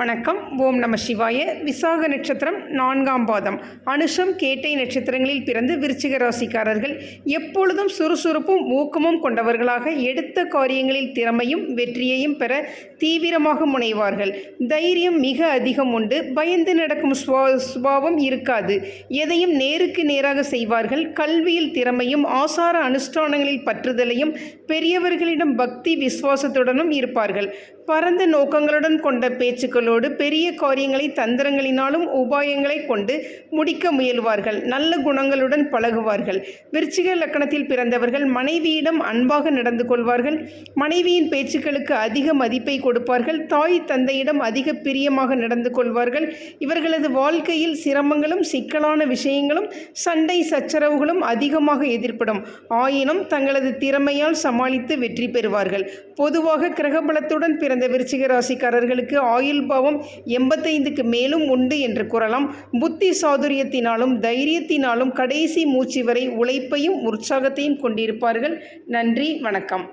வணக்கம். ஓம் நம சிவாய. விசாக நட்சத்திரம் நான்காம் பாதம். அனுஷம் கேட்டை நட்சத்திரங்களில் பிறந்து விருச்சிக ராசிக்காரர்கள் எப்பொழுதும் சுறுசுறுப்பும் ஊக்கமும் கொண்டவர்களாக எடுத்த காரியங்களில் திறமையும் வெற்றியையும் பெற தீவிரமாக முனைவார்கள். தைரியம் மிக அதிகம் உண்டு. பயந்து நடக்கும் சுபாவம் இருக்காது. எதையும் நேருக்கு நேராக செய்வார்கள். கல்வியில் திறமையும் ஆசார அனுஷ்டானங்களில் பற்றுதலையும் பெரியவர்களிடம் பக்தி விசுவாசத்துடனும் இருப்பார்கள். பரந்த நோக்கங்களுடன் கொண்ட பேச்சுக்களோடு பெரிய காரியங்களை தந்திரங்களினாலும் உபாயங்களை கொண்டு முடிக்க முயல்வார்கள். நல்ல குணங்களுடன் பழகுவார்கள். விருச்சிக லக்கணத்தில் பிறந்தவர்கள் மனைவியிடம் அன்பாக நடந்து கொள்வார்கள். மனைவியின் பேச்சுக்களுக்கு அதிக மதிப்பை கொடுப்பார்கள். தாய் தந்தையிடம் அதிக பிரியமாக நடந்து கொள்வார்கள். இவர்களது வாழ்க்கையில் சிரமங்களும் சிக்கலான விஷயங்களும் சண்டை சச்சரவுகளும் அதிகமாக எதிர்ப்படும் ஆயினும் தங்களது திறமையால் சமாளித்து வெற்றி பெறுவார்கள். பொதுவாக கிரகபலத்துடன் பிறந்த விருச்சிக ராசிக்காரர்களுக்கு ஆயுள் பாவம் எண்பத்தைந்துக்கு மேலும் உண்டு என்று கூறலாம். புத்தி சாதுரியத்தினாலும் தைரியத்தினாலும் கடைசி மூச்சு வரை உழைப்பையும் உற்சாகத்தையும் கொண்டிருப்பார்கள். நன்றி வணக்கம்.